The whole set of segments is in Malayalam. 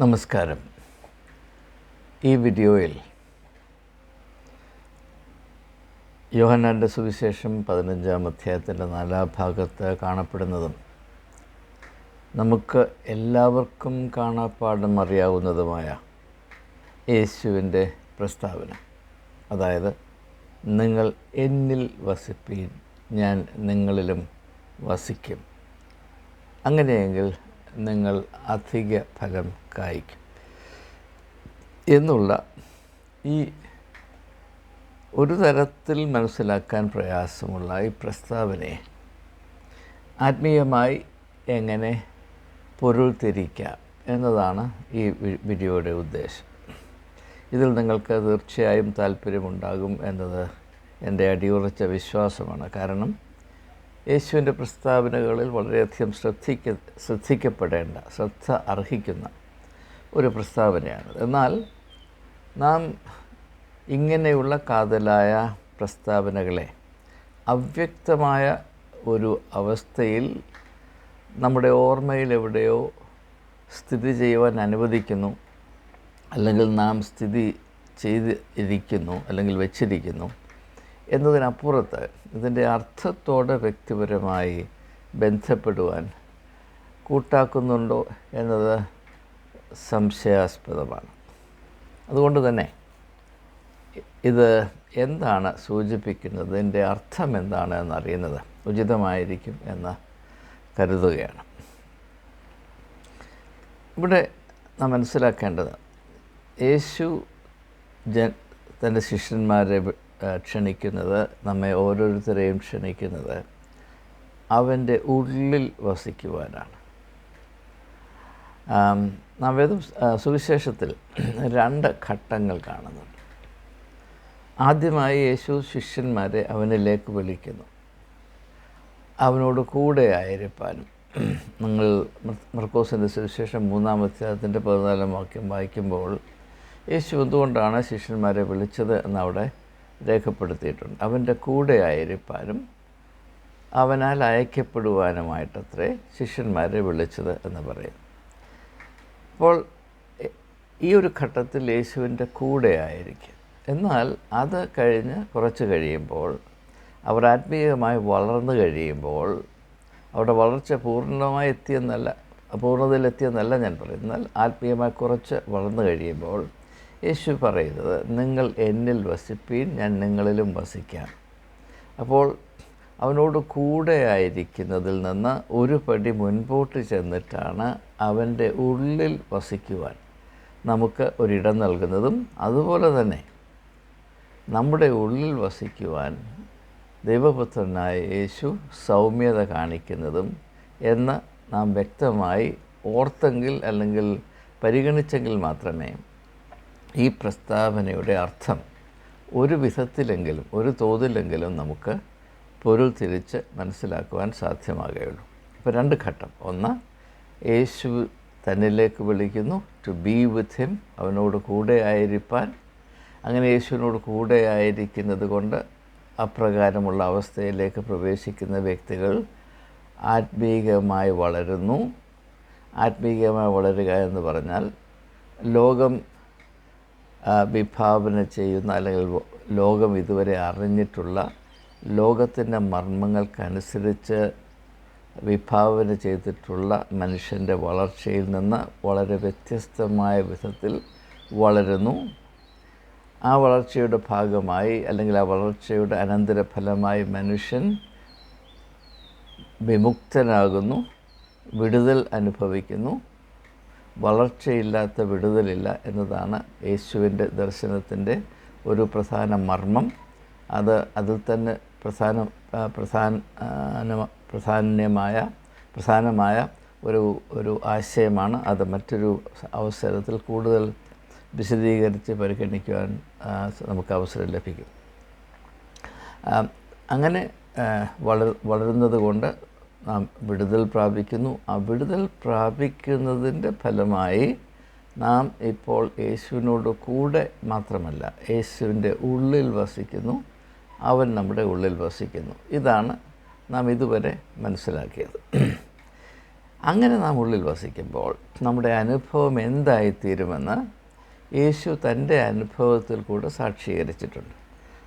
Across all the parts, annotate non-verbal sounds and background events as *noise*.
നമസ്കാരം. ഈ വീഡിയോയിൽ യോഹന്നാന്റെ സുവിശേഷം പതിനഞ്ചാം അധ്യായത്തിന്റെ നാലാം ഭാഗത്ത് കാണപ്പെടുന്നതും നമുക്ക് എല്ലാവർക്കും കാണാപ്പാടം അറിയാവുന്നതുമായ യേശുവിന്റെ പ്രസ്താവന. അതായത് നിങ്ങൾ എന്നിൽ വസിപ്പീൻ ഞാൻ നിങ്ങളിലും വസിക്കും. അങ്ങനെയെങ്കിൽ നിങ്ങൾ അധിക ഫലം കായ്ക്കും. എന്നുള്ള ഈ ഒരു തരത്തിൽ മനസ്സിലാക്കാൻ പ്രയാസമുള്ള ഈ പ്രസ്താവനയെ ആത്മീയമായി എങ്ങനെ പൊരുൾ തിരിക്കാം എന്നതാണ് ഈ വീഡിയോയുടെ ഉദ്ദേശം. ഇതിൽ നിങ്ങൾക്ക് തീർച്ചയായും താല്പര്യമുണ്ടാകും എന്നത് എന്റെ അടിയുറച്ച വിശ്വാസമാണ്. കാരണം യേശുവിന്റെ പ്രസ്താവനകളിൽ വളരെയധികം ശ്രദ്ധിക്ക ശ്രദ്ധിക്കപ്പെടേണ്ട ശ്രദ്ധ അർഹിക്കുന്ന ഒരു പ്രസ്താവനയാണ്. എന്നാൽ നാം ഇങ്ങനെയുള്ള കാതലായ പ്രസ്താവനകളെ അവ്യക്തമായ ഒരു അവസ്ഥയിൽ നമ്മുടെ ഓർമ്മയിൽ എവിടെയോ സ്ഥിതി ചെയ്യുവാൻ അനുവദിക്കുന്നു അല്ലെങ്കിൽ നാം സ്ഥിതി ചെയ്തിരിക്കുന്നു അല്ലെങ്കിൽ വെച്ചിരിക്കുന്നു എന്നതിനപ്പുറത്ത് ഇതിന്റെ അർത്ഥത്തോടെ വ്യക്തിപരമായി ബന്ധപ്പെടുവാൻ കൂട്ടാക്കുന്നുണ്ടോ എന്നത് സംശയാസ്പദമാണ്. അതുകൊണ്ട് തന്നെ ഇത് എന്താണ് സൂചിപ്പിക്കുന്നത് ഇതിന്റെ അർത്ഥം എന്താണ് എന്നറിയുന്നത് ഉചിതമായിരിക്കും എന്ന് കരുതുകയാണ്. ഇവിടെ നാം മനസ്സിലാക്കേണ്ടത് യേശു ജ തന്റെ ശിഷ്യന്മാരെ ക്ഷണിക്കുന്നത് നമ്മെ ഓരോരുത്തരെയും ക്ഷണിക്കുന്നത് അവന്റെ ഉള്ളിൽ വസിക്കുവാനാണ്. ആം, നാം വേദ സുവിശേഷത്തിൽ രണ്ട് ഘട്ടങ്ങൾ കാണുന്നുണ്ട്. ആദ്യമായി യേശു ശിഷ്യന്മാരെ അവനിലേക്ക് വിളിക്കുന്നു. അവനോട് കൂടെ ആയിരിക്കാനും നിങ്ങൾ മർക്കോസിന്റെ സുവിശേഷം മൂന്നാം അധ്യായത്തിന്റെ പതിനാലാം വാക്യം വായിക്കുമ്പോൾ യേശു എന്തുകൊണ്ടാണ് ശിഷ്യന്മാരെ വിളിച്ചത് എന്നവിടെ രേഖപ്പെടുത്തിയിട്ടുണ്ട്. അവന്റെ കൂടെ ആയിരിക്കാനും അവനാൽ അയക്കപ്പെടുവാനുമായിട്ടത്രേ ശിഷ്യന്മാരെ വിളിച്ചത് എന്ന് പറയും. അപ്പോൾ ഈ ഒരു ഘട്ടത്തിൽ യേശുവിന്റെ കൂടെ ആയിരിക്കും. എന്നാൽ അത് കഴിഞ്ഞ് കുറച്ച് കഴിയുമ്പോൾ അവർ ആത്മീയമായി വളർന്നു കഴിയുമ്പോൾ അവരുടെ വളർച്ച പൂർണമായി എത്തിയെന്നല്ല പൂർണതയിലെത്തിയെന്നല്ല ഞാൻ പറയുന്നത്. എന്നാൽ ആത്മീയമായി കുറച്ച് വളർന്നു കഴിയുമ്പോൾ യേശു പറയുന്നത് നിങ്ങൾ എന്നിൽ വസിപ്പീൻ ഞാൻ നിങ്ങളിലും വസിക്കാം. അപ്പോൾ അവനോട് കൂടെ ആയിരിക്കുന്നതിൽ നിന്ന് ഒരു പടി മുൻപോട്ട് ചെന്നിട്ടാണ് അവന്റെ ഉള്ളിൽ വസിക്കുവാൻ നമുക്ക് ഒരിടം നൽകുന്നതും അതുപോലെ തന്നെ നമ്മുടെ ഉള്ളിൽ വസിക്കുവാൻ ദൈവപുത്രനായ യേശു സൗമ്യത കാണിക്കുന്നതും എന്ന് നാം വ്യക്തമായി ഓർത്തെങ്കിൽ അല്ലെങ്കിൽ പരിഗണിച്ചെങ്കിൽ മാത്രമേ ഈ പ്രസ്താവനയുടെ അർത്ഥം ഒരു വിധത്തിലെങ്കിലും ഒരു തോതിലെങ്കിലും നമുക്ക് പൊരുൾ തിരിച്ച് മനസ്സിലാക്കുവാൻ സാധ്യമാകുകയുള്ളൂ. ഇപ്പോൾ രണ്ട് ഘട്ടം. ഒന്ന് യേശു തന്നിലേക്ക് വിളിക്കുന്നു ടു ബി വിത്ത് ഹിം അവനോട് കൂടെ ആയിരിക്കാൻ. അങ്ങനെ യേശുവിനോട് കൂടെ ആയിരിക്കുന്നത് കൊണ്ട് അപ്രകാരമുള്ള അവസ്ഥയിലേക്ക് പ്രവേശിക്കുന്ന വ്യക്തികൾ ആത്മീകമായി വളരുന്നു. ആത്മീകമായി വളരുക എന്ന് പറഞ്ഞാൽ ലോകം വിഭാവന ചെയ്യുന്ന അല്ലെങ്കിൽ ലോകം ഇതുവരെ അറിഞ്ഞിട്ടുള്ള ലോകത്തിന്റെ മർമ്മങ്ങൾക്കനുസരിച്ച് വിഭാവന ചെയ്തിട്ടുള്ള മനുഷ്യന്റെ വളർച്ചയിൽ നിന്ന് വളരെ വ്യത്യസ്തമായ വിധത്തിൽ വളരുന്നു. ആ വളർച്ചയുടെ ഭാഗമായി അല്ലെങ്കിൽ ആ വളർച്ചയുടെ അനന്തരഫലമായി മനുഷ്യൻ വിമുക്തനാകുന്നു വിടുതൽ അനുഭവിക്കുന്നു. വളർച്ചയില്ലാത്ത വിടുതലില്ല എന്നതാണ് യേശുവിന്റെ ദർശനത്തിന്റെ ഒരു പ്രധാന മർമ്മം. അത് അതിൽ തന്നെ പ്രധാന പ്രധാന പ്രധാന്യമായ പ്രധാനമായ ഒരു ഒരു ആശയമാണ്. അത് മറ്റൊരു അവസരത്തിൽ കൂടുതൽ വിശദീകരിച്ച് പരിഗണിക്കുവാൻ നമുക്ക് അവസരം ലഭിക്കും. അങ്ങനെ വളർ വളരുന്നത് കൊണ്ട് നാം വിടുതൽ പ്രാപിക്കുന്നു. ആ വിടുതൽ പ്രാപിക്കുന്നതിന്റെ ഫലമായി നാം ഇപ്പോൾ യേശുവിനോട് കൂടെ മാത്രമല്ല യേശുവിന്റെ ഉള്ളിൽ വസിക്കുന്നു അവൻ നമ്മുടെ ഉള്ളിൽ വസിക്കുന്നു. ഇതാണ് നാം ഇതുവരെ മനസ്സിലാക്കിയത്. അങ്ങനെ നാം ഉള്ളിൽ വസിക്കുമ്പോൾ നമ്മുടെ അനുഭവം എന്തായിത്തീരുമെന്ന് യേശു തന്റെ അനുഭവത്തിൽ കൂടെ സാക്ഷീകരിച്ചിട്ടുണ്ട്.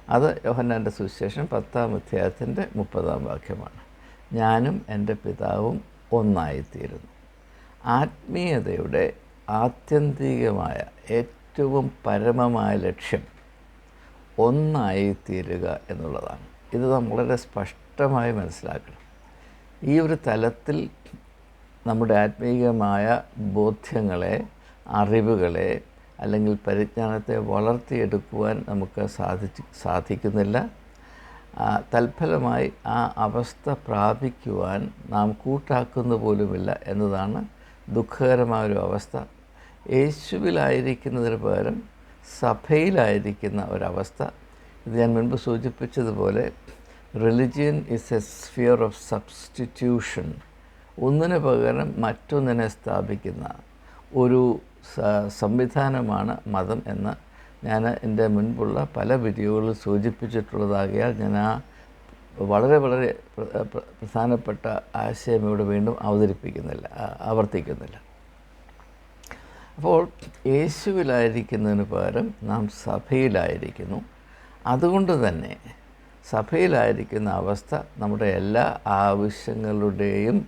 അത് യോഹന്നാന്റെ സുവിശേഷം പത്താം അധ്യായത്തിന്റെ മുപ്പതാം വാക്യമാണ്. ഞാനും എന്റെ പിതാവും ഒന്നായിത്തീരുന്നു. ആത്മീയതയുടെ ആത്യന്തികമായ ഏറ്റവും പരമമായ ലക്ഷ്യം ഒന്നായിത്തീരുക എന്നുള്ളതാണ്. ഇത് നാം വളരെ സ്പഷ്ടമായി മനസ്സിലാക്കണം. ഈ ഒരു തലത്തിൽ നമ്മുടെ ആത്മീയമായ ബോധ്യങ്ങളെ അറിവുകളെ അല്ലെങ്കിൽ പരിജ്ഞാനത്തെ വളർത്തിയെടുക്കുവാൻ നമുക്ക് സാധിച്ച് സാധിക്കുന്നില്ല. തൽഫലമായി ആ അവസ്ഥ പ്രാപിക്കുവാൻ നാം കൂട്ടാക്കുന്ന പോലുമില്ല എന്നതാണ് ദുഃഖകരമായ ഒരു അവസ്ഥ. യേശുവിലായിരിക്കുന്നതിന് പകരം സഭയിലായിരിക്കുന്ന ഒരവസ്ഥ. ഇത് ഞാൻ മുൻപ് സൂചിപ്പിച്ചതുപോലെ religion is a sphere of substitution ഒന്നിന് പകരം മറ്റൊന്നിനെ സ്ഥാപിക്കുന്ന ഒരു സംവിധാനമാണ് മതം എന്ന് ഞാൻ എന്റെ മുൻപുള്ള പല വീഡിയോകളിൽ സൂചിപ്പിച്ചിട്ടുള്ളതാകിയാൽ ഞാൻ ആ വളരെ വളരെ പ്ര- പ്ര- പ്രധാനപ്പെട്ട ആശയം ഇവിടെ വീണ്ടും അവതരിപ്പിക്കുന്നില്ല ആവർത്തിക്കുന്നില്ല. അപ്പോൾ യേശുവിലായിരിക്കുന്നതിന് പകരം നാം സഭയിലായിരിക്കുന്നു. അതുകൊണ്ട് തന്നെ സഭയിലായിരിക്കുന്ന അവസ്ഥ നമ്മുടെ എല്ലാ ആവശ്യങ്ങളുടെയും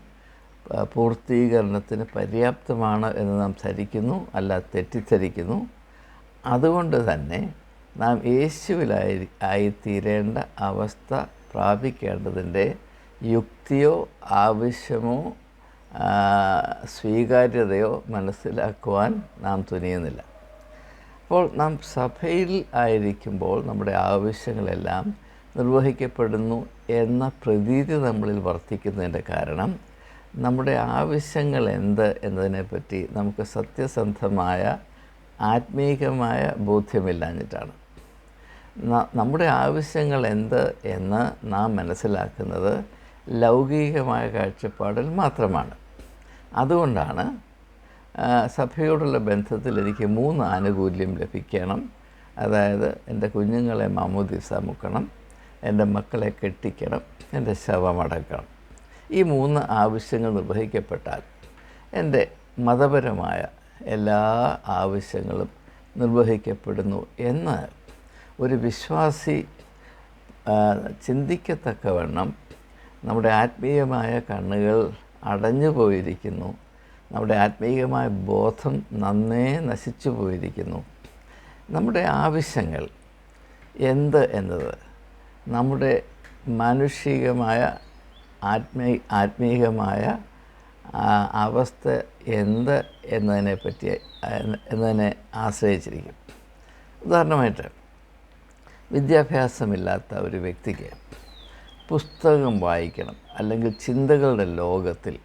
പൂർത്തീകരണത്തിന് പര്യാപ്തമാണ് എന്ന് നാം ധരിക്കുന്നു അല്ല തെറ്റിദ്ധരിക്കുന്നു. അതുകൊണ്ട് തന്നെ നാം യേശുവിലായി ആയിത്തീരേണ്ട അവസ്ഥ പ്രാപിക്കേണ്ടതിന്റെ യുക്തിയോ ആവശ്യമോ സ്വീകാര്യതയോ മനസ്സിലാക്കുവാൻ നാം തുനിയുന്നില്ല. അപ്പോൾ നാം സഭയിൽ ആയിരിക്കുമ്പോൾ നമ്മുടെ ആവശ്യങ്ങളെല്ലാം നിർവഹിക്കപ്പെടുന്നു എന്ന പ്രതീതി നമ്മളിൽ വർദ്ധിക്കുന്നതിന്റെ കാരണം നമ്മുടെ ആവശ്യങ്ങൾ എന്ത് എന്നതിനെപ്പറ്റി നമുക്ക് സത്യസന്ധമായ ആത്മീകമായ ബോധ്യമില്ലാഞ്ഞിട്ടാണ്. നമ്മുടെ ആവശ്യങ്ങൾ എന്ത് എന്ന് നാം മനസ്സിലാക്കുന്നത് ലൗകികമായ കാഴ്ചപ്പാടിൽ മാത്രമാണ്. അതുകൊണ്ടാണ് സഭയോടുള്ള ബന്ധത്തിൽ എനിക്ക് മൂന്ന് ആനുകൂല്യം ലഭിക്കണം. അതായത് എന്റെ കുഞ്ഞുങ്ങളെ മാമോദീസ മുക്കണം എന്റെ മക്കളെ കെട്ടിക്കണം എന്റെ ശവമടക്കണം ഈ മൂന്ന് ആവശ്യങ്ങൾ നിർവഹിക്കപ്പെട്ടാൽ എന്റെ മതപരമായ എല്ലാ ആവശ്യങ്ങളും നിർവഹിക്കപ്പെടുന്നു എന്ന് ഒരു വിശ്വാസി ചിന്തിക്കത്തക്കവണ്ണം നമ്മുടെ ആത്മീയമായ കണ്ണുകൾ അടഞ്ഞു പോയിരിക്കുന്നു. നമ്മുടെ ആത്മീയമായ ബോധം നന്നേ നശിച്ചു പോയിരിക്കുന്നു. നമ്മുടെ ആവശ്യങ്ങൾ എന്ത് എന്നത്? നമ്മുടെ മാനുഷികമായ ആത്മീ ആത്മീയമായ അവസ്ഥ എന്ത് എന്നതിനെ പറ്റി എന്നതിനെ ആശ്രയിച്ചിരിക്കും. ഉദാഹരണമായിട്ട് വിദ്യാഭ്യാസമില്ലാത്ത ഒരു വ്യക്തിക്ക് പുസ്തകം വായിക്കണം അല്ലെങ്കിൽ ചിന്തകളുടെ ലോകത്തിൽ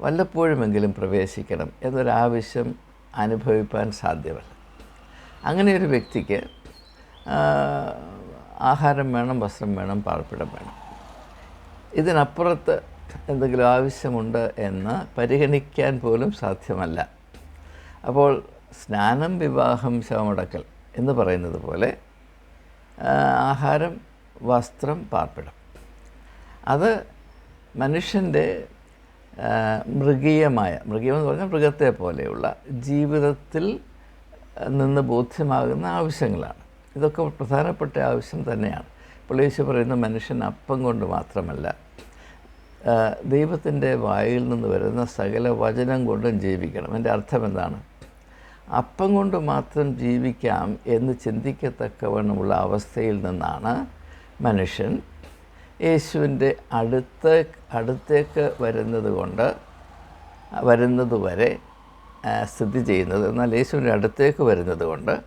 വല്ലപ്പോഴുമെങ്കിലും പ്രവേശിക്കണം എന്നൊരാവശ്യം അനുഭവിപ്പാൻ സാധ്യമല്ല. അങ്ങനെ ഒരു വ്യക്തിക്ക് ആഹാരം വേണം വസ്ത്രം വേണം പാർപ്പിടം വേണം. ഇതിനപ്പുറത്ത് എന്തെങ്കിലും ആവശ്യമുണ്ട് എന്ന് പരിഗണിക്കാൻ പോലും സാധ്യമല്ല. അപ്പോൾ സ്നാനം വിവാഹം ശവമടക്കൽ എന്ന് പറയുന്നത് പോലെ ആഹാരം വസ്ത്രം പാർപ്പിടം. അത് മനുഷ്യന്റെ മൃഗീയമായ മൃഗീയമെന്ന് പറഞ്ഞാൽ മൃഗത്തെ പോലെയുള്ള ജീവിതത്തിൽ നിന്ന് ബോധ്യമാകുന്ന ആവശ്യങ്ങളാണ്. ഇതൊക്കെ പ്രധാനപ്പെട്ട ആവശ്യം തന്നെയാണ്. ഇപ്പോൾ പറയുന്ന മനുഷ്യൻ അപ്പം കൊണ്ട് മാത്രമല്ല ദൈവത്തിന്റെ വായിൽ നിന്ന് വരുന്ന സകല വചനം കൊണ്ടും ജീവിക്കണം. എന്റെ അർത്ഥം എന്താണ്? അപ്പം കൊണ്ട് മാത്രം ജീവിക്കാം എന്ന് ചിന്തിക്കത്തക്കവണ്ണമുള്ള അവസ്ഥയിൽ നിന്നാണ് മനുഷ്യൻ യേശുവിന്റെ അടുത്ത അടുത്തേക്ക് വരുന്നത് കൊണ്ട് വരുന്നത് വരെ സ്ഥിതി ചെയ്യുന്നത്. എന്നാൽ യേശുവിന്റെ അടുത്തേക്ക് വരുന്നത് കൊണ്ട്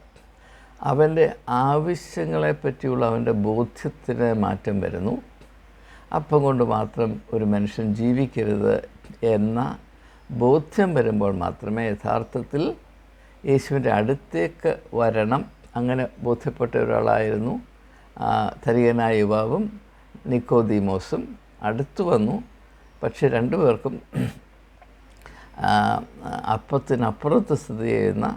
അവന്റെ ആവശ്യങ്ങളെപ്പറ്റിയുള്ള അവന്റെ ബോധ്യത്തിന് മാറ്റം വരുന്നു. അപ്പം കൊണ്ട് മാത്രം ഒരു മനുഷ്യൻ ജീവിക്കരുത് എന്ന ബോധ്യം വരുമ്പോൾ മാത്രമേ യഥാർത്ഥത്തിൽ യേശുവിന്റെ അടുത്തേക്ക് വരണം. അങ്ങനെ ബോധ്യപ്പെട്ട ഒരാളായിരുന്നു ധരികനായ യുവാവും നിക്കോദീമോസും അടുത്തു വന്നു. പക്ഷെ രണ്ടുപേർക്കും പേർക്കും അപ്പത്തിനപ്പുറത്ത് സ്ഥിതി ചെയ്യുന്ന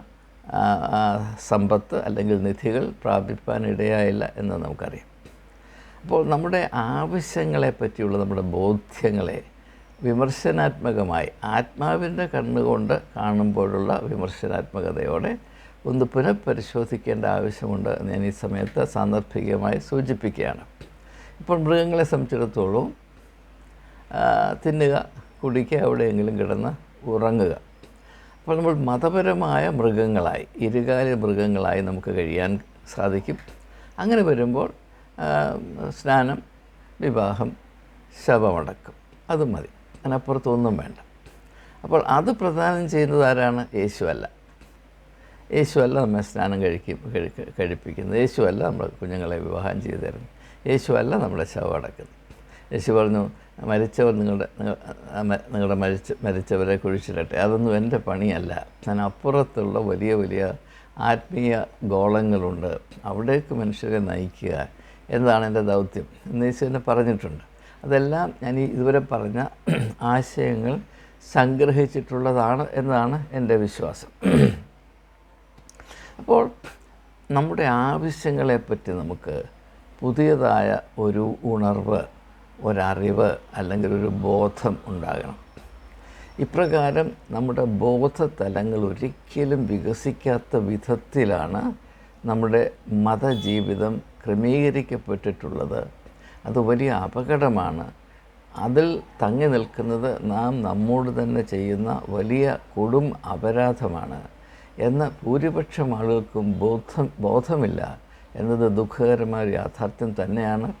സമ്പത്ത് അല്ലെങ്കിൽ നിധികൾ പ്രാപിപ്പാൻ ഇടയായില്ല എന്ന് നമുക്കറിയാം. അപ്പോൾ നമ്മുടെ ആവശ്യങ്ങളെ പറ്റിയുള്ള നമ്മുടെ ബോധ്യങ്ങളെ വിമർശനാത്മകമായി ആത്മാവിന്റെ കണ്ണുകൊണ്ട് കാണുമ്പോഴുള്ള വിമർശനാത്മകതയോടെ ഒന്ന് പുനഃപരിശോധിക്കേണ്ട ആവശ്യമുണ്ട് ഞാൻ ഈ സമയത്ത് സാന്ദർഭികമായി സൂചിപ്പിക്കുകയാണ്. ഇപ്പോൾ മൃഗങ്ങളെ സംബന്ധിച്ചിടത്തോളം തിന്നുക കുടിക്കുക എവിടെയെങ്കിലും കിടന്ന് ഉറങ്ങുക. അപ്പോൾ നമ്മൾ മതപരമായ മൃഗങ്ങളായി ഇരുകാലി മൃഗങ്ങളായി നമുക്ക് കഴിയാൻ സാധിക്കും. അങ്ങനെ വരുമ്പോൾ സ്നാനം വിവാഹം ശവമടക്കം. അത് മതി. അതിനപ്പുറത്തൊന്നും വേണ്ട. അപ്പോൾ അത് പ്രദാനം ചെയ്യുന്നത് ആരാണ്? യേശുവല്ല. യേശുവല്ല നമ്മെ സ്നാനം കഴിക്കും കഴിപ്പിക്കുന്നത് യേശുവല്ല നമ്മൾ കുഞ്ഞുങ്ങളെ വിവാഹം ചെയ്തു തരുന്നത് യേശുവല്ല നമ്മളെ ശവം യേശു പറഞ്ഞു മരിച്ചവർ നിങ്ങളുടെ നിങ്ങളുടെ മരിച്ച മരിച്ചവരെ കുഴിച്ചിടട്ടെ. അതൊന്നും എന്റെ പണിയല്ല. ഞാൻ അപ്പുറത്തുള്ള വലിയ വലിയ ആത്മീയ ഗോളങ്ങളുണ്ട്. അവിടേക്ക് മനുഷ്യരെ നയിക്കുക. എന്നതാണ് എന്റെ ദൗത്യം. എന്ന് എന്നെ പറഞ്ഞിട്ടുണ്ട്. അതെല്ലാം ഞാൻ ഈ ഇതുവരെ പറഞ്ഞ *clears throat* ആശയങ്ങൾ സംഗ്രഹിച്ചിട്ടുള്ളതാണ് എന്നതാണ് എന്റെ വിശ്വാസം. *clears throat* അപ്പോൾ നമ്മുടെ ആവശ്യങ്ങളെപ്പറ്റി നമുക്ക് പുതിയതായ ഒരു ഉണർവ് ഒരറിവ് അല്ലെങ്കിൽ ഒരു ബോധം ഉണ്ടാകണം. ഇപ്രകാരം നമ്മുടെ ബോധതലങ്ങൾ ഒരിക്കലും വികസിക്കാത്ത വിധത്തിലാണ് നമ്മുടെ മതജീവിതം ക്രമീകരിക്കപ്പെട്ടിട്ടുള്ളത്. അത് വലിയ അപകടമാണ്. അതിൽ തങ്ങി നിൽക്കുന്നത് നാം നമ്മോട് തന്നെ ചെയ്യുന്ന വലിയ കൊടും അപരാധമാണ്. എന്ന ഭൂരിപക്ഷം ആളുകൾക്കും ബോധം ബോധമില്ല. എന്നത് ദുഃഖകരമായ ഒരു യാഥാർത്ഥ്യം തന്നെയാണ്.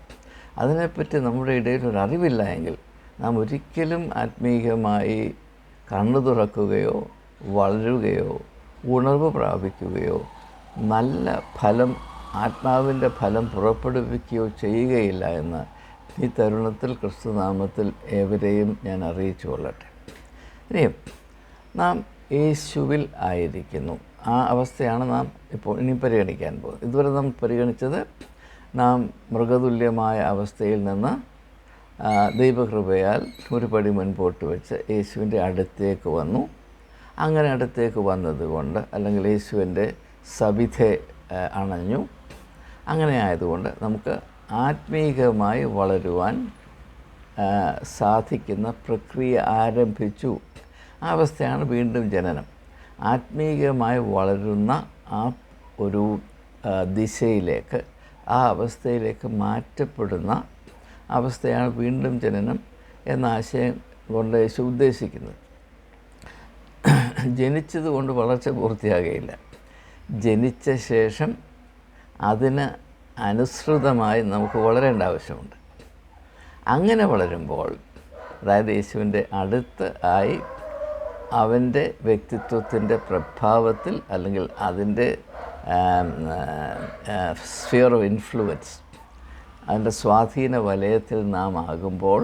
അതിനെപ്പറ്റി നമ്മുടെ ഇടയിൽ ഒരു അറിവില്ല എങ്കിൽ നാം ഒരിക്കലും ആത്മീയമായി കണ്ണു തുറക്കുകയോ വളരുകയോ ഉണർവ് പ്രാപിക്കുകയോ നല്ല ഫലം ആത്മാവിന്റെ ഫലം പുറപ്പെടുവിക്കുകയോ ചെയ്യുകയില്ല എന്ന് ഈ തരുണത്തിൽ ക്രിസ്തുനാമത്തിൽ ഏവരെയും ഞാൻ അറിയിച്ചു കൊള്ളട്ടെ. ഇനിയും നാം യേശുവിൽ ആയിരിക്കുന്നു. ആ അവസ്ഥയാണ് നാം ഇപ്പോൾ ഇനി പരിഗണിക്കാൻ പോകുന്നത്. ഇതുവരെ നാം പരിഗണിച്ചത് നാം മൃഗതുല്യമായ അവസ്ഥയിൽ നിന്ന് ദൈവകൃപയാൽ ഒരു പടി മുൻപോട്ട് വെച്ച് യേശുവിന്റെ അടുത്തേക്ക് വന്നു. അങ്ങനെ അടുത്തേക്ക് വന്നതുകൊണ്ട് അല്ലെങ്കിൽ യേശുവിന്റെ സവിധെ അണഞ്ഞു. അങ്ങനെ ആയതുകൊണ്ട് നമുക്ക് ആത്മീകമായി വളരുവാൻ സാധിക്കുന്ന പ്രക്രിയ ആരംഭിച്ചു. ആ അവസ്ഥയാണ് വീണ്ടും ജനനം. ആത്മീകമായി വളരുന്ന ആ ഒരു ദിശയിലേക്ക് ആ അവസ്ഥയിലേക്ക് മാറ്റപ്പെടുന്ന അവസ്ഥയാണ് വീണ്ടും ജനനം എന്ന ആശയം കൊണ്ട് യേശു ഉദ്ദേശിക്കുന്നത്. ജനിച്ചതുകൊണ്ട് വളർച്ച പൂർത്തിയാകുകയില്ല ജനിച്ച ശേഷം അതിന് അനുസൃതമായി നമുക്ക് വളരേണ്ട ആവശ്യമുണ്ട്. അങ്ങനെ വളരുമ്പോൾ അതായത് യേശുവിന്റെ അടുത്ത് ആയി അവന്റെ വ്യക്തിത്വത്തിന്റെ പ്രഭാവത്തിൽ അല്ലെങ്കിൽ അതിന്റെ സ്ഫിയർ ഓഫ് ഇൻഫ്ലുവൻസ് അതിന്റെ സ്വാധീന വലയത്തിൽ നാം ആകുമ്പോൾ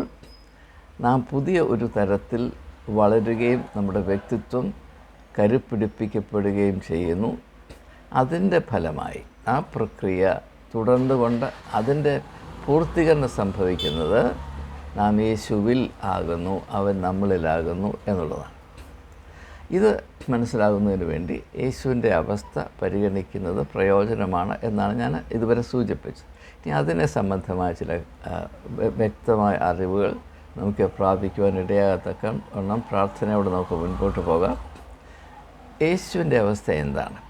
നാം പുതിയ ഒരു തരത്തിൽ വളരുകയും നമ്മുടെ വ്യക്തിത്വം കരുപ്പിടിപ്പിക്കപ്പെടുകയും ചെയ്യുന്നു. അതിന്റെ ഫലമായി ആ പ്രക്രിയ തുടർന്നുകൊണ്ട് അതിന്റെ പൂർത്തീകരണം സംഭവിക്കുന്നത് നാം യേശുവിൽ ആകുന്നു അവൻ നമ്മളിലാകുന്നു എന്നുള്ളതാണ്. ഇത് മനസ്സിലാകുന്നതിന് വേണ്ടി യേശുവിന്റെ അവസ്ഥ പരിഗണിക്കുന്നത് പ്രയോജനമാണ് എന്നാണ് ഞാൻ ഇതുവരെ സൂചിപ്പിച്ചത്. ഇനി അതിനെ സംബന്ധമായ ചില വ്യക്തമായ അറിവുകൾ നമുക്ക് പ്രാപിക്കുവാൻ ഇടയാകത്തക്ക പ്രാർത്ഥനയോട് പ്രാർത്ഥനയോടെ നമുക്ക് മുൻപോട്ട് പോകാം. യേശുവിന്റെ അവസ്ഥ എന്താണ്?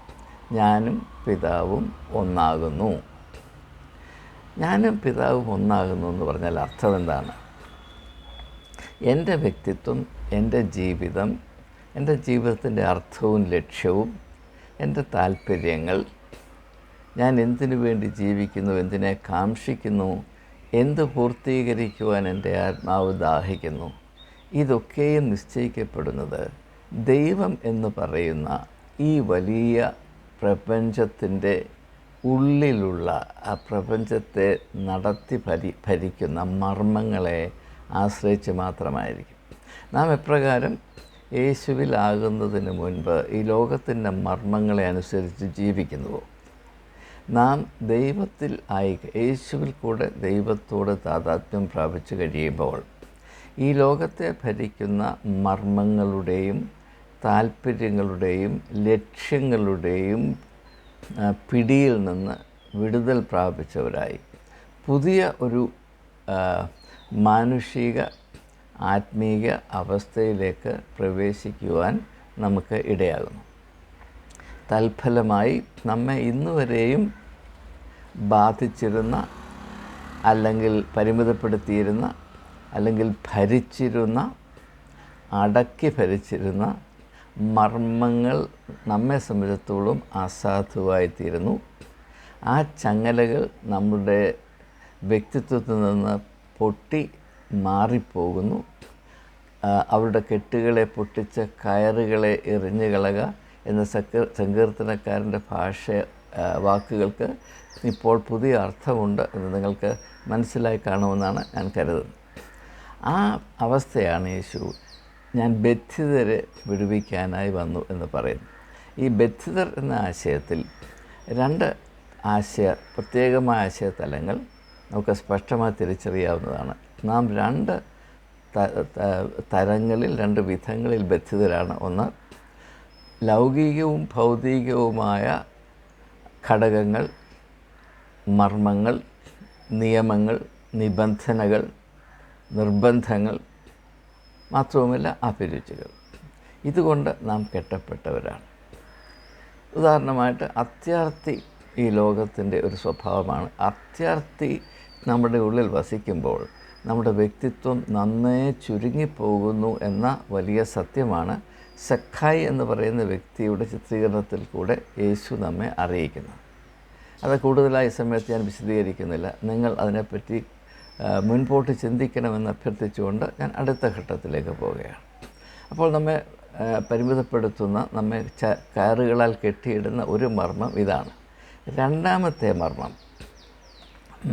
ഞാനും പിതാവും ഒന്നാകുന്നു. ഞാനും പിതാവും ഒന്നാകുന്നു എന്ന് പറഞ്ഞാൽ അർത്ഥം എന്താണ്? എന്റെ വ്യക്തിത്വം എന്റെ ജീവിതം എന്റെ ജീവിതത്തിന്റെ അർത്ഥവും ലക്ഷ്യവും എന്റെ താല്പര്യങ്ങൾ ഞാൻ എന്തിനു വേണ്ടി ജീവിക്കുന്നു എന്തിനെ കാക്ഷിക്കുന്നു എന്ത് പൂർത്തീകരിക്കുവാൻ എന്റെ ആത്മാവ് ദാഹിക്കുന്നു ഇതൊക്കെയും നിശ്ചയിക്കപ്പെടുന്നത് ദൈവം എന്ന് പറയുന്ന ഈ വലിയ പ്രപഞ്ചത്തിന്റെ ഉള്ളിലുള്ള ആ പ്രപഞ്ചത്തെ നടത്തി ഭരി ഭരിക്കുന്ന മർമ്മങ്ങളെ ആശ്രയിച്ച് മാത്രമായിരിക്കും. നാം എപ്രകാരം യേശുവിലാകുന്നതിന് മുൻപ് ഈ ലോകത്തിന്റെ മർമ്മങ്ങളെ അനുസരിച്ച് ജീവിക്കുന്നുവോ? നാം ദൈവത്തിൽ ആയി യേശുവിൽ കൂടെ ദൈവത്തോട് താതാത്മ്യം പ്രാപിച്ചു കഴിയുമ്പോൾ ഈ ലോകത്തെ ഭരിക്കുന്ന മർമ്മങ്ങളുടെയും താല്പര്യങ്ങളുടെയും ലക്ഷ്യങ്ങളുടെയും പിടിയിൽ നിന്ന് വിടുതൽ പ്രാപിച്ചവരായി. പുതിയ ഒരു മാനുഷിക ആത്മീയ അവസ്ഥയിലേക്ക് പ്രവേശിക്കുവാൻ നമുക്ക് ഇടയാകുന്നു. തൽഫലമായി നമ്മെ ഇന്നുവരെയും ബാധിച്ചിരുന്ന അല്ലെങ്കിൽ പരിമിതപ്പെടുത്തിയിരുന്ന അല്ലെങ്കിൽ ഭരിച്ചിരുന്ന അടക്കി ഭരിച്ചിരുന്ന മർമ്മങ്ങൾ നമ്മെ സംബന്ധിച്ചിടത്തോളം അസാധുവായിത്തീരുന്നു. ആ ചങ്ങലകൾ നമ്മുടെ വ്യക്തിത്വത്തിൽ നിന്ന് പൊട്ടി മാറിപ്പോകുന്നു. അവരുടെ കെട്ടുകളെ പൊട്ടിച്ച കയറുകളെ എറിഞ്ഞു കളക എന്ന സക്ക സങ്കീർത്തനക്കാരന്റെ ഭാഷ വാക്കുകൾക്ക് ഇപ്പോൾ പുതിയ അർത്ഥമുണ്ട് എന്ന് നിങ്ങൾക്ക് മനസ്സിലായി കാണുമെന്നാണ് ഞാൻ കരുതുന്നത്. ആ അവസ്ഥയാണ് യേശു ഞാൻ ബദ്ധിതരെ വിടുവിക്കാനായി വന്നു എന്ന് പറയുന്നു. ഈ ബദ്ധിതർ എന്ന ആശയത്തിൽ രണ്ട് ആശയ പ്രത്യേകമായ ആശയ തലങ്ങൾ നമുക്ക് സ്പഷ്ടമായി തിരിച്ചറിയാവുന്നതാണ്. നാം രണ്ട് തരങ്ങളിൽ രണ്ട് വിധങ്ങളിൽ ബദ്ധിതരാണ് ഒന്ന് ലൗകികവും ഭൗതികവുമായ ഘടകങ്ങൾ മർമ്മങ്ങൾ നിയമങ്ങൾ നിബന്ധനകൾ നിർബന്ധങ്ങൾ മാത്രവുമല്ല അഭിരുചികൾ. ഇതുകൊണ്ട് നാം കെട്ടപ്പെട്ടവരാണ്. ഉദാഹരണമായിട്ട് അത്യാർത്തി ഈ ലോകത്തിന്റെ ഒരു സ്വഭാവമാണ്. അത്യാർത്തി നമ്മുടെ ഉള്ളിൽ വസിക്കുമ്പോൾ നമ്മുടെ വ്യക്തിത്വം നന്നേ ചുരുങ്ങിപ്പോകുന്നു എന്ന വലിയ സത്യമാണ് സഖായി എന്ന് പറയുന്ന വ്യക്തിയുടെ ചിത്രീകരണത്തിൽ കൂടെ യേശു നമ്മെ അറിയിക്കുന്നത്. അത് കൂടുതലായി സമയത്ത് ഞാൻ വിശദീകരിക്കുന്നില്ല. നിങ്ങൾ അതിനെപ്പറ്റി മുൻപോട്ട് ചിന്തിക്കണമെന്ന് അഭ്യർത്ഥിച്ചുകൊണ്ട് ഞാൻ അടുത്ത ഘട്ടത്തിലേക്ക് പോവുകയാണ്. അപ്പോൾ നമ്മെ പരിമിതപ്പെടുത്തുന്ന നമ്മെ ച കയറുകളാൽ കെട്ടിയിടുന്ന ഒരു മർമ്മം ഇതാണ്. രണ്ടാമത്തെ മർമ്മം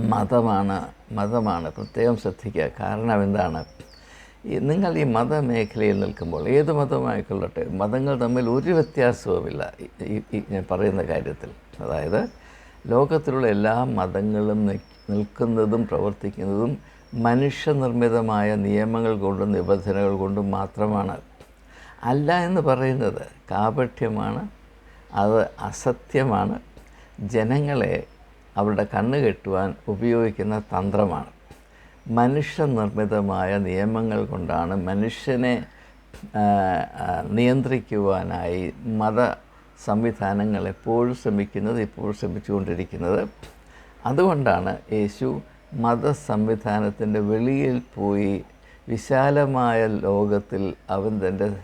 മതമാണ് മതമാണ്. പ്രത്യേകം ശ്രദ്ധിക്കുക. കാരണം എന്താണ്? നിങ്ങൾ ഈ മതമേഖലയിൽ നിൽക്കുമ്പോൾ ഏത് മതമായിക്കൊള്ളട്ടെ മതങ്ങൾ തമ്മിൽ ഒരു വ്യത്യാസവുമില്ല. ഈ- ഞാൻ പറയുന്ന കാര്യത്തിൽ. അതായത് ലോകത്തിലുള്ള എല്ലാ മതങ്ങളും നിൽക്കുന്നതും പ്രവർത്തിക്കുന്നതും മനുഷ്യനിർമ്മിതമായ നിയമങ്ങൾ കൊണ്ടും നിബന്ധനകൾ കൊണ്ടും മാത്രമാണ്. അല്ല എന്ന് പറയുന്നത് കാപഠ്യമാണ് അത് അസത്യമാണ് ജനങ്ങളെ അവരുടെ കണ്ണ് കെട്ടുവാൻ ഉപയോഗിക്കുന്ന തന്ത്രമാണ്. മനുഷ്യനിർമ്മിതമായ നിയമങ്ങൾ കൊണ്ടാണ് മനുഷ്യനെ നിയന്ത്രിക്കുവാനായി മത സംവിധാനങ്ങൾ എപ്പോഴും ശ്രമിക്കുന്നത് ഇപ്പോഴും ശ്രമിച്ചുകൊണ്ടിരിക്കുന്നത്. അതുകൊണ്ടാണ് യേശു മത സംവിധാനത്തിന്റെ വെളിയിൽ പോയി വിശാലമായ ലോകത്തിൽ അവൻ തന്റെ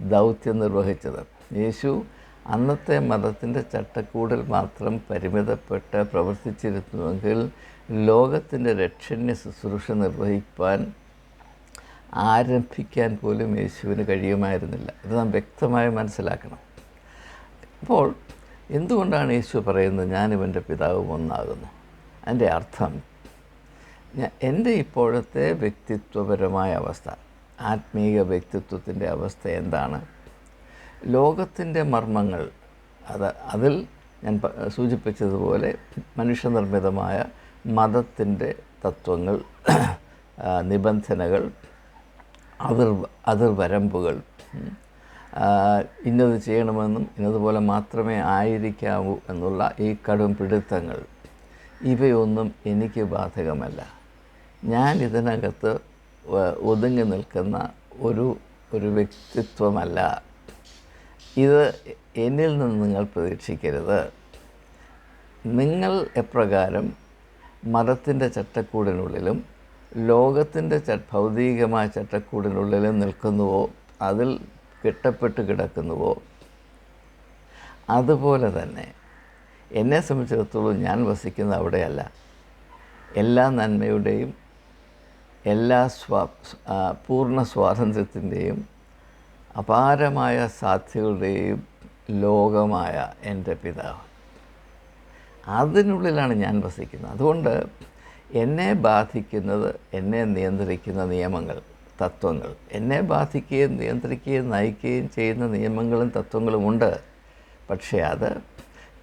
ദൗത്യം നിർവഹിച്ചത്. യേശു അന്നത്തെ മതത്തിന്റെ ചട്ടക്കൂടിൽ മാത്രം പരിമിതപ്പെട്ട് പ്രവർത്തിച്ചിരുന്നുവെങ്കിൽ ലോകത്തിന്റെ രക്ഷണ്യ ശുശ്രൂഷ നിർവഹിക്കാൻ ആരംഭിക്കാൻ പോലും യേശുവിന് കഴിയുമായിരുന്നില്ല. ഇത് നാം വ്യക്തമായി മനസ്സിലാക്കണം. അപ്പോൾ എന്തുകൊണ്ടാണ് യേശു പറയുന്നത് ഞാനിവന്റെ പിതാവ് ഒന്നാകുന്നു? അതിന്റെ അർത്ഥം. എന്റെ ഇപ്പോഴത്തെ വ്യക്തിത്വപരമായ അവസ്ഥ ആത്മീയ വ്യക്തിത്വത്തിന്റെ അവസ്ഥ എന്താണ്? ലോകത്തിന്റെ മർമ്മങ്ങൾ അത് അതിൽ ഞാൻ സൂചിപ്പിച്ചതുപോലെ മനുഷ്യനിർമ്മിതമായ മതത്തിന്റെ തത്വങ്ങൾ നിബന്ധനകൾ അതിർ അതിർവരമ്പുകൾ ഇന്നത് ചെയ്യണമെന്നും ഇന്നതുപോലെ മാത്രമേ ആയിരിക്കാവൂ എന്നുള്ള ഈ കടും പിടുത്തങ്ങൾ. ഇവയൊന്നും എനിക്ക് ബാധകമല്ല. ഞാൻ ഇതിനകത്ത് ഒതുങ്ങി നിൽക്കുന്ന ഒരു ഒരു വ്യക്തിത്വമല്ല. ഇത് എന്നിൽ നിന്ന് നിങ്ങൾ പ്രതീക്ഷിക്കരുത്. നിങ്ങൾ എപ്രകാരം മതത്തിന്റെ ചട്ടക്കൂടിനുള്ളിലും ലോകത്തിന്റെ ച ഭൗതികമായ ചട്ടക്കൂടിനുള്ളിലും നിൽക്കുന്നുവോ അതിൽ കെട്ടപ്പെട്ട് കിടക്കുന്നുവോ? അതുപോലെ തന്നെ എന്നെ സംബന്ധിച്ചിടത്തോളം ഞാൻ വസിക്കുന്ന അവിടെയല്ല. എല്ലാ നന്മയുടെയും എല്ലാ സ്വാ പൂർണ സ്വാതന്ത്ര്യത്തിന്റെയും അപാരമായ സാധ്യതകളുടെയും ലോകമായ എന്റെ പിതാവ്. അതിനുള്ളിലാണ് ഞാൻ വസിക്കുന്നത്. അതുകൊണ്ട് എന്നെ ബാധിക്കുന്നത് എന്നെ നിയന്ത്രിക്കുന്ന നിയമങ്ങൾ തത്വങ്ങൾ. എന്നെ ബാധിക്കുകയും നിയന്ത്രിക്കുകയും നയിക്കുകയും ചെയ്യുന്ന നിയമങ്ങളും തത്വങ്ങളുമുണ്ട് പക്ഷേ അത്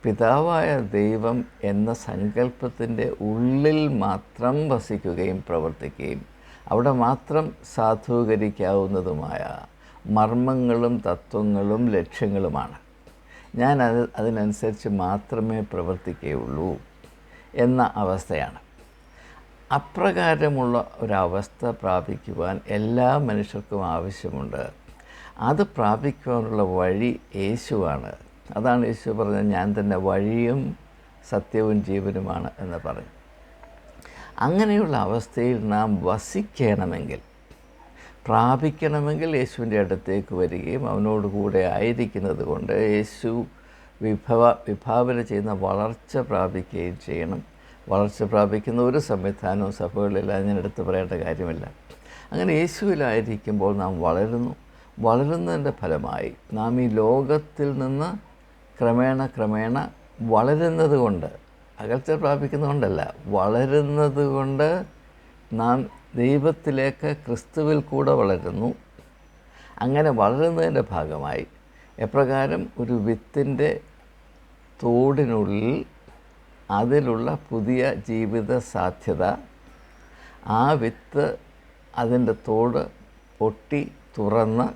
പിതാവായ ദൈവം എന്ന സങ്കല്പത്തിന്റെ ഉള്ളിൽ മാത്രം വസിക്കുകയും പ്രവർത്തിക്കുകയും അവിടെ മാത്രം സാധൂകരിക്കാവുന്നതുമായ മർമ്മങ്ങളും തത്വങ്ങളും ലക്ഷ്യങ്ങളുമാണ്. ഞാൻ അത് അതിനനുസരിച്ച് മാത്രമേ പ്രവർത്തിക്കുകയുള്ളൂ എന്ന അവസ്ഥയാണ്. അപ്രകാരമുള്ള ഒരവസ്ഥ പ്രാപിക്കുവാൻ എല്ലാ മനുഷ്യർക്കും ആവശ്യമുണ്ട്. അത് പ്രാപിക്കുവാനുള്ള വഴി യേശുവാണ്. അതാണ് യേശു പറഞ്ഞത് ഞാൻ തന്നെ വഴിയും സത്യവും ജീവനുമാണ് എന്ന് പറഞ്ഞു. അങ്ങനെയുള്ള അവസ്ഥയിൽ നാം വസിക്കണമെങ്കിൽ പ്രാപിക്കണമെങ്കിൽ യേശുവിന്റെ അടുത്തേക്ക് വരികയും അവനോട് കൂടെ ആയിരിക്കുന്നത് കൊണ്ട് യേശു വിഭവ വിഭാവന ചെയ്യുന്ന വളർച്ച പ്രാപിക്കുകയും ചെയ്യണം. വളർച്ച പ്രാപിക്കുന്ന ഒരു സംവിധാനവും സഭകളിലെല്ലാം ഞാൻ എടുത്ത് പറയേണ്ട കാര്യമില്ല. അങ്ങനെ യേശുവിലായിരിക്കുമ്പോൾ നാം വളരുന്നു. വളരുന്നതിന്റെ ഫലമായി നാം ഈ ലോകത്തിൽ നിന്ന് ക്രമേണ ക്രമേണ വളരുന്നത് കൊണ്ട് അകൽച്ച പ്രാപിക്കുന്നതുകൊണ്ടല്ല വളരുന്നത് കൊണ്ട് നാം ദൈവത്തിലേക്ക് ക്രിസ്തുവിൽ കൂടെ വളരുന്നു. അങ്ങനെ വളരുന്നതിന്റെ ഭാഗമായി എപ്രകാരം ഒരു വിത്തിന്റെ തോടിനുള്ളിൽ അതിലുള്ള പുതിയ ജീവിത സാധ്യത ആ വിത്ത് അതിന്റെ തോട് പൊട്ടി തുറന്ന്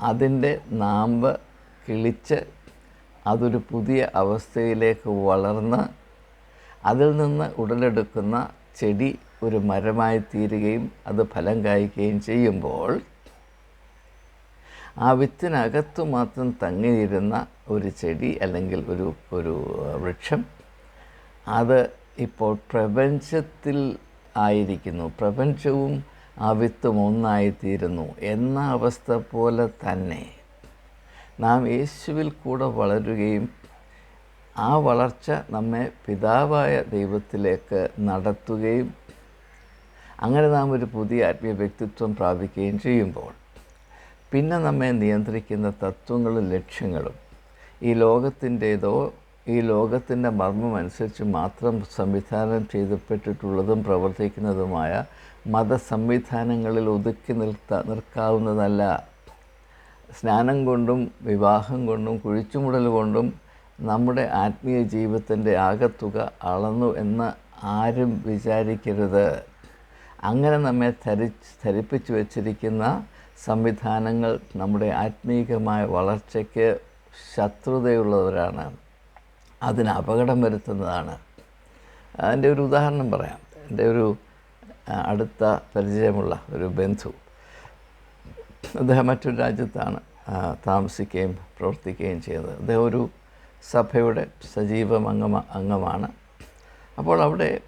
അതിന്റെ നാമ്പ് കിളിച്ച് അതൊരു പുതിയ അവസ്ഥയിലേക്ക് വളർന്ന് അതിൽ നിന്ന് ഉടലെടുക്കുന്ന ചെടി ഒരു മരമായി തീരുകയും അത് ഫലം കായ്ക്കുകയും ചെയ്യുമ്പോൾ ആ വിത്തിനകത്തു മാത്രം തങ്ങിയിരുന്ന ഒരു ചെടി അല്ലെങ്കിൽ ഒരു ഒരു വൃക്ഷം അത് ഇപ്പോൾ പ്രപഞ്ചത്തിൽ ആയിരിക്കുന്നു. പ്രപഞ്ചവും ആ വിത്തും ഒന്നായിത്തീരുന്നു. എന്ന അവസ്ഥ പോലെ തന്നെ നാം യേശുവിൽ കൂടെ വളരുകയും ആ വളർച്ച നമ്മെ പിതാവായ ദൈവത്തിലേക്ക് നടത്തുകയും അങ്ങനെ നാം ഒരു പുതിയ ആത്മീയ വ്യക്തിത്വം പ്രാപിക്കുകയും ചെയ്യുമ്പോൾ പിന്നെ നമ്മെ നിയന്ത്രിക്കുന്ന തത്വങ്ങളും ലക്ഷ്യങ്ങളും ഈ ലോകത്തിന്റേതോ ഈ ലോകത്തിന്റെ മർമ്മം അനുസരിച്ച് മാത്രം സംവിധാനം ചെയ്തപ്പെട്ടിട്ടുള്ളതും പ്രവർത്തിക്കുന്നതുമായ മത സംവിധാനങ്ങളിൽ ഒതുക്കി നിർത്ത നിൽക്കാവുന്നതല്ല. സ്നാനം കൊണ്ടും വിവാഹം കൊണ്ടും കുഴിച്ചുമുടൽ കൊണ്ടും നമ്മുടെ ആത്മീയ ജീവിതത്തിന്റെ ആകത്തുക അളന്നു എന്ന് ആരും വിചാരിക്കരുത്. അങ്ങനെ നമ്മെ ധരി ധരിപ്പിച്ചു വച്ചിരിക്കുന്ന സംവിധാനങ്ങൾ നമ്മുടെ ആത്മീകമായ വളർച്ചയ്ക്ക് ശത്രുതയുള്ളവരാണ്. അതിന് അപകടം വരുത്തുന്നതാണ്. അതിന്റെ ഒരു ഉദാഹരണം പറയാം. എന്റെ ഒരു അടുത്ത പരിചയമുള്ള ഒരു ബന്ധു. അദ്ദേഹം മറ്റൊരു രാജ്യത്താണ് താമസിക്കുകയും പ്രവർത്തിക്കുകയും ചെയ്യുന്നത് അദ്ദേഹം ഒരു സഭയുടെ സജീവ അംഗമ അംഗമാണ്. അപ്പോൾ അവിടെ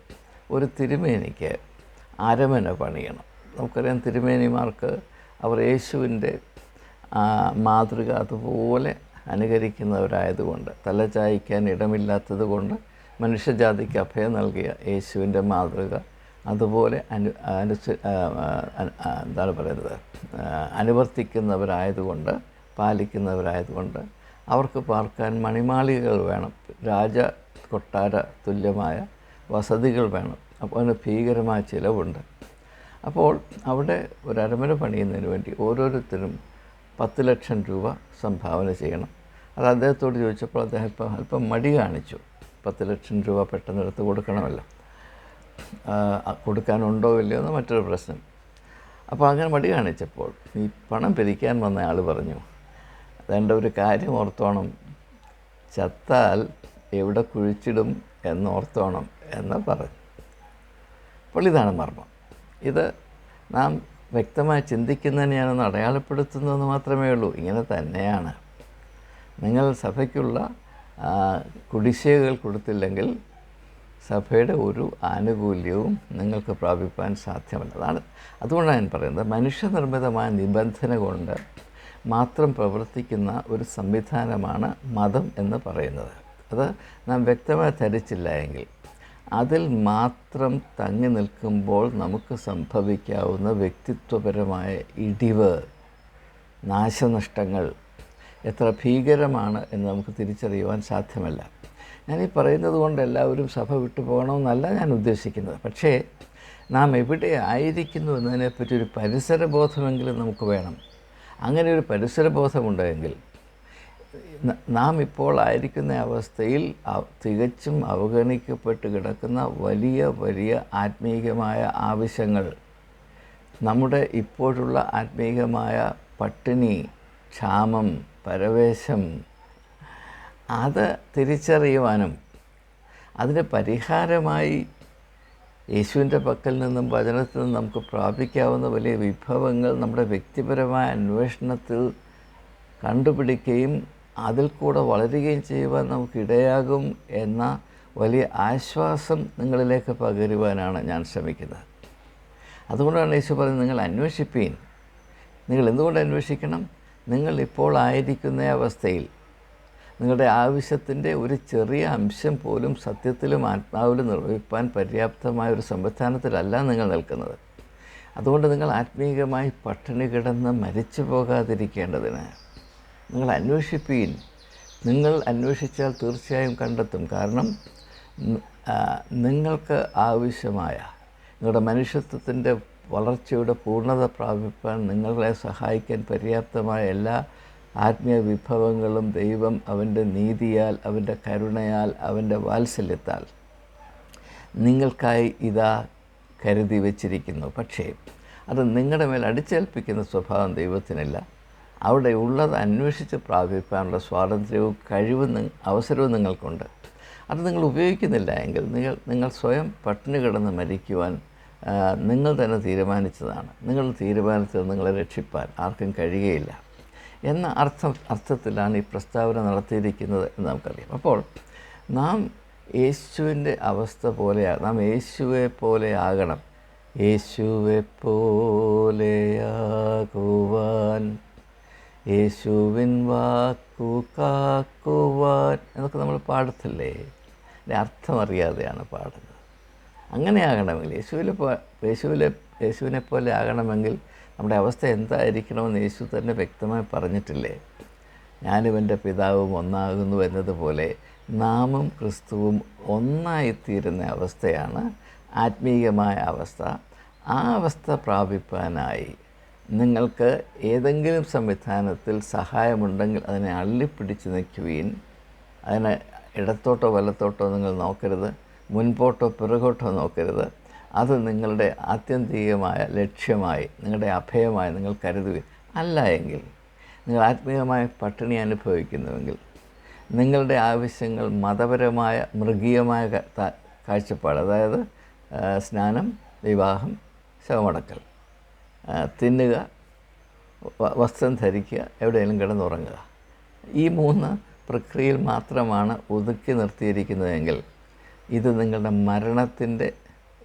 ഒരു തിരുമേനിക്ക് അരമന പണിയണം. നമുക്കറിയാം തിരുമേനിമാർക്ക് അവർ യേശുവിന്റെ മാതൃക അതുപോലെ അനുകരിക്കുന്നവരായതുകൊണ്ട് തലചായ്ക്കാൻ ഇടമില്ലാത്തത് കൊണ്ട് മനുഷ്യജാതിക്ക് അഭയം നൽകിയ യേശുവിന്റെ മാതൃക അതുപോലെ അനു അനുസ എന്താണ് പറയുന്നത്? അനുവർത്തിക്കുന്നവരായതുകൊണ്ട് പാലിക്കുന്നവരായതുകൊണ്ട് അവർക്ക് പാർക്കാൻ മണിമാളികകൾ വേണം. രാജ കൊട്ടാര തുല്യമായ വസതികൾ വേണം. അപ്പോൾ അതിന് ഭീകരമായ ചിലവുണ്ട്. അപ്പോൾ അവിടെ ഒരു അരമന പണിയുന്നതിന് വേണ്ടി ഓരോരുത്തരും പത്ത് ലക്ഷം രൂപ സംഭാവന ചെയ്യണം. അത് അദ്ദേഹത്തോട് ചോദിച്ചപ്പോൾ അദ്ദേഹം ഇപ്പം അല്പം മടി കാണിച്ചു. പത്ത് ലക്ഷം രൂപ പെട്ടെന്ന് എടുത്ത് കൊടുക്കണമല്ലോ. കൊടുക്കാനുണ്ടോ ഇല്ലയോ എന്ന് മറ്റൊരു പ്രശ്നം. അപ്പോൾ അങ്ങനെ മടി കാണിച്ചപ്പോൾ ഈ പണം പിരിക്കാൻ വന്ന ആൾ പറഞ്ഞു അതേണ്ട ഒരു കാര്യം ഓർത്തോണം. ചത്താൽ എവിടെ കുഴിച്ചിടും എന്നോർത്തോണം എന്ന് പറഞ്ഞു. അപ്പോൾ ഇതാണ് മർമ്മം. ഇത് നാം വ്യക്തമായി ചിന്തിക്കുന്നതിനെയാണെന്ന് അടയാളപ്പെടുത്തുന്നതെന്ന് മാത്രമേ ഉള്ളൂ. ഇങ്ങനെ തന്നെയാണ്. നിങ്ങൾ സഭയ്ക്കുള്ള കുടിശ്ശികകൾ കൊടുത്തില്ലെങ്കിൽ സഭയുടെ ഒരു ആനുകൂല്യവും നിങ്ങൾക്ക് പ്രാപിപ്പാൻ സാധ്യമല്ല. അതാണ് അതുകൊണ്ടാണ് ഞാൻ പറയുന്നത് മനുഷ്യനിർമ്മിതമായ നിബന്ധന കൊണ്ട് മാത്രം പ്രവർത്തിക്കുന്ന ഒരു സംവിധാനമാണ് മതം എന്ന് പറയുന്നത്. അത് നാം വ്യക്തമായി ധരിച്ചില്ല എങ്കിൽ അതിൽ മാത്രം തങ്ങി നിൽക്കുമ്പോൾ നമുക്ക് സംഭവിക്കാവുന്ന വ്യക്തിത്വപരമായ ഇടിവ് നാശനഷ്ടങ്ങൾ എത്ര ഭീകരമാണ് എന്ന് നമുക്ക് തിരിച്ചറിയുവാൻ സാധ്യമല്ല. ഞാനീ പറയുന്നത് കൊണ്ട് എല്ലാവരും സഭ വിട്ടു പോകണമെന്നല്ല ഞാൻ ഉദ്ദേശിക്കുന്നത്. പക്ഷേ നാം എവിടെ ആയിരിക്കുന്നു എന്നതിനെപ്പറ്റി ഒരു പരിസരബോധമെങ്കിലും നമുക്ക് വേണം. അങ്ങനെ ഒരു പരിസരബോധമുണ്ടെങ്കിൽ നാം ഇപ്പോൾ ആയിരിക്കുന്ന അവസ്ഥയിൽ തികച്ചും അവഗണിക്കപ്പെട്ട് കിടക്കുന്ന വലിയ വലിയ ആത്മീകമായ ആവശ്യങ്ങൾ നമ്മുടെ ഇപ്പോഴുള്ള ആത്മീകമായ പട്ടിണി ക്ഷാമം പരവേശം അത് തിരിച്ചറിയുവാനും അതിന് പരിഹാരമായി യേശുവിന്റെ പക്കൽ നിന്നും വചനത്തിൽ നിന്നും നമുക്ക് പ്രാപിക്കാവുന്ന വലിയ വിഭവങ്ങൾ നമ്മുടെ വ്യക്തിപരമായ അന്വേഷണത്തിൽ കണ്ടുപിടിക്കുകയും അതിൽ കൂടെ വളരുകയും ചെയ്യുവാൻ നമുക്കിടയാകും എന്ന വലിയ ആശ്വാസം നിങ്ങളിലേക്ക് പകരുവാനാണ് ഞാൻ ശ്രമിക്കുന്നത്. അതുകൊണ്ടാണ് യേശു പറയുന്നത് നിങ്ങൾ അന്വേഷിപ്പീൻ. നിങ്ങൾ എന്തുകൊണ്ട് അന്വേഷിക്കണം? നിങ്ങൾ ഇപ്പോൾ ആയിരിക്കുന്ന അവസ്ഥയിൽ നിങ്ങളുടെ ആവശ്യത്തിന്റെ ഒരു ചെറിയ അംശം പോലും സത്യത്തിലും ആത്മാവിലും നിർവഹിപ്പാൻ പര്യാപ്തമായ ഒരു സംവിധാനത്തിലല്ല നിങ്ങൾ നിൽക്കുന്നത്. അതുകൊണ്ട് നിങ്ങൾ ആത്മീയമായി പട്ടിണി കിടന്ന് മരിച്ചു പോകാതിരിക്കേണ്ടതിന് നിങ്ങൾ അന്വേഷിപ്പീൻ. നിങ്ങൾ അന്വേഷിച്ചാൽ തീർച്ചയായും കണ്ടെത്തും. കാരണം നിങ്ങൾക്ക് ആവശ്യമായ നിങ്ങളുടെ മനുഷ്യത്വത്തിന്റെ വളർച്ചയുടെ പൂർണത പ്രാപിപ്പാൻ നിങ്ങളെ സഹായിക്കാൻ പര്യാപ്തമായ എല്ലാ ആത്മീയ വിഭവങ്ങളും ദൈവം അവന്റെ നീതിയാൽ അവന്റെ കരുണയാൽ അവന്റെ വാത്സല്യത്താൽ നിങ്ങൾക്കായി ഇതാ കരുതി വച്ചിരിക്കുന്നു. പക്ഷേ അത് നിങ്ങളുടെ മേൽ അടിച്ചേൽപ്പിക്കുന്ന സ്വഭാവം ദൈവത്തിനില്ല. അവിടെ ഉള്ളത് അന്വേഷിച്ച് പ്രാപിക്കാനുള്ള സ്വാതന്ത്ര്യവും കഴിവും അവസരവും നിങ്ങൾക്കുണ്ട്. അത് നിങ്ങൾ ഉപയോഗിക്കുന്നില്ല എങ്കിൽ നിങ്ങൾ നിങ്ങൾ സ്വയം പട്ടിണി കിടന്ന് മരിക്കുവാൻ നിങ്ങൾ തന്നെ തീരുമാനിച്ചതാണ്. നിങ്ങൾ തീരുമാനിച്ചത് നിങ്ങളെ രക്ഷിപ്പാൻ ആർക്കും കഴിയുകയില്ല. എന്ന അർത്ഥം അർത്ഥത്തിലാണ് ഈ പ്രസ്താവന നടത്തിയിരിക്കുന്നത് എന്ന് നമുക്കറിയാം. അപ്പോൾ നാം യേശുവിന്റെ അവസ്ഥ പോലെയാണ് നാം യേശുവെ പോലെ ആകണം യേശുവെ പോലെയാകുവാൻ യേശുവിൻ വാക്കു കാക്കുവാൻ എന്നൊക്കെ നമ്മൾ പാടത്തില്ലേ? അതിന്റെ അർത്ഥം അറിയാതെയാണ് പാടുന്നത്. അങ്ങനെയാകണമെങ്കിൽ യേശുവിലെ യേശുവിലെ യേശുവിനെ പോലെ ആകണമെങ്കിൽ നമ്മുടെ അവസ്ഥ എന്തായിരിക്കണമെന്ന് യേശു തന്നെ വ്യക്തമായി പറഞ്ഞിട്ടില്ലേ? ഞാനും എന്റെ പിതാവും ഒന്നാകുന്നു എന്നതുപോലെ നാമും ക്രിസ്തുവും ഒന്നായിത്തീരുന്ന അവസ്ഥയാണ് ആത്മീയമായ അവസ്ഥ. ആ അവസ്ഥ പ്രാപിപ്പാനായി നിങ്ങൾക്ക് ഏതെങ്കിലും സംവിധാനത്തിൽ സഹായമുണ്ടെങ്കിൽ അതിനെ അള്ളിപ്പിടിച്ച് നിൽക്കുകയും അതിനെ ഇടത്തോട്ടോ വലത്തോട്ടോ നിങ്ങൾ നോക്കരുത്. മുൻപോട്ടോ പിറകോട്ടോ നോക്കരുത്. അത് നിങ്ങളുടെ ആത്യന്തികമായ ലക്ഷ്യമായി നിങ്ങളുടെ അഭയമായി നിങ്ങൾ കരുതുവിൻ. അല്ല എങ്കിൽ നിങ്ങൾ ആത്മീയമായ പട്ടിണി അനുഭവിക്കുന്നുവെങ്കിൽ നിങ്ങളുടെ ആവശ്യങ്ങൾ മതപരമായ മൃഗീയമായ കാഴ്ചപ്പാട് അതായത് സ്നാനം വിവാഹം ശവമടക്കൽ തിന്നുക വസ്ത്രം ധരിക്കുക എവിടെയെങ്കിലും കിടന്നുറങ്ങുക. ഈ മൂന്ന് പ്രക്രിയയിൽ മാത്രമാണ് ഒതുക്കി നിർത്തിയിരിക്കുന്നതെങ്കിൽ ഇത് നിങ്ങളുടെ മരണത്തിന്റെ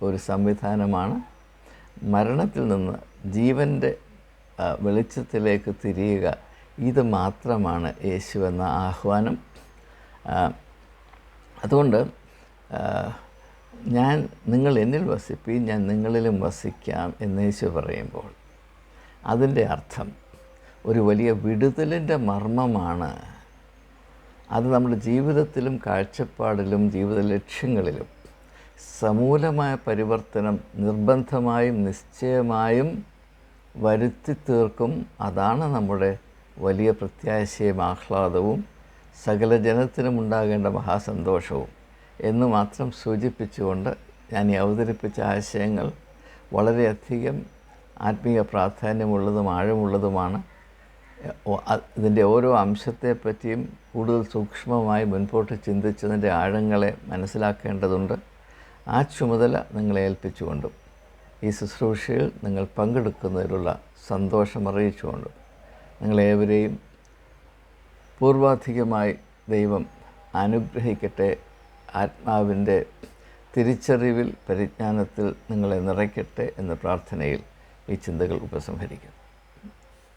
ഒരു സംവിധാനമാണ് മരണത്തിൽ നിന്ന് ജീവന്റെ വെളിച്ചത്തിലേക്ക് തിരിയുക. ഇത് മാത്രമാണ് യേശു എന്ന ആഹ്വാനം. അതുകൊണ്ട് ഞാൻ നിങ്ങൾ എന്നിൽ വസിപ്പീൻ ഞാൻ നിങ്ങളിലും വസിക്കാം എന്ന് യേശു പറയുമ്പോൾ അതിന്റെ അർത്ഥം ഒരു വലിയ വിടുതലിന്റെ മർമ്മമാണ്. അത് നമ്മുടെ ജീവിതത്തിലും കാഴ്ചപ്പാടിലും ജീവിത ലക്ഷ്യങ്ങളിലും സമൂലമായ പരിവർത്തനം നിർബന്ധമായും നിശ്ചയമായും വരുത്തി തീർക്കും. അതാണ് നമ്മുടെ വലിയ പ്രത്യാശയും ആഹ്ലാദവും സകല ജനത്തിനും ഉണ്ടാകേണ്ട മഹാസന്തോഷവും. എന്ന് മാത്രം സൂചിപ്പിച്ചുകൊണ്ട് ഞാൻ ഈ അവതരിപ്പിച്ച ആശയങ്ങൾ വളരെയധികം ആത്മീയ പ്രാധാന്യമുള്ളതും ആഴമുള്ളതുമാണ്. ഇതിന്റെ ഓരോ അംശത്തെപ്പറ്റിയും കൂടുതൽ സൂക്ഷ്മമായി മുൻപോട്ട് ചിന്തിച്ചതിന്റെ ആഴങ്ങളെ മനസ്സിലാക്കേണ്ടതുണ്ട്. ആ ചുമതല നിങ്ങളെ ഏൽപ്പിച്ചുകൊണ്ടും ഈ ശുശ്രൂഷയിൽ നിങ്ങൾ പങ്കെടുക്കുന്നതിലുള്ള സന്തോഷം അറിയിച്ചുകൊണ്ടും നിങ്ങളേവരെയും പൂർവാധികമായി ദൈവം അനുഗ്രഹിക്കട്ടെ ആത്മാവിന്റെ തിരിച്ചറിവിൽ പരിജ്ഞാനത്തിൽ നിങ്ങളെ നിറയ്ക്കട്ടെ എന്ന പ്രാർത്ഥനയിൽ ഈ ചിന്തകൾ ഉപസംഹരിക്കും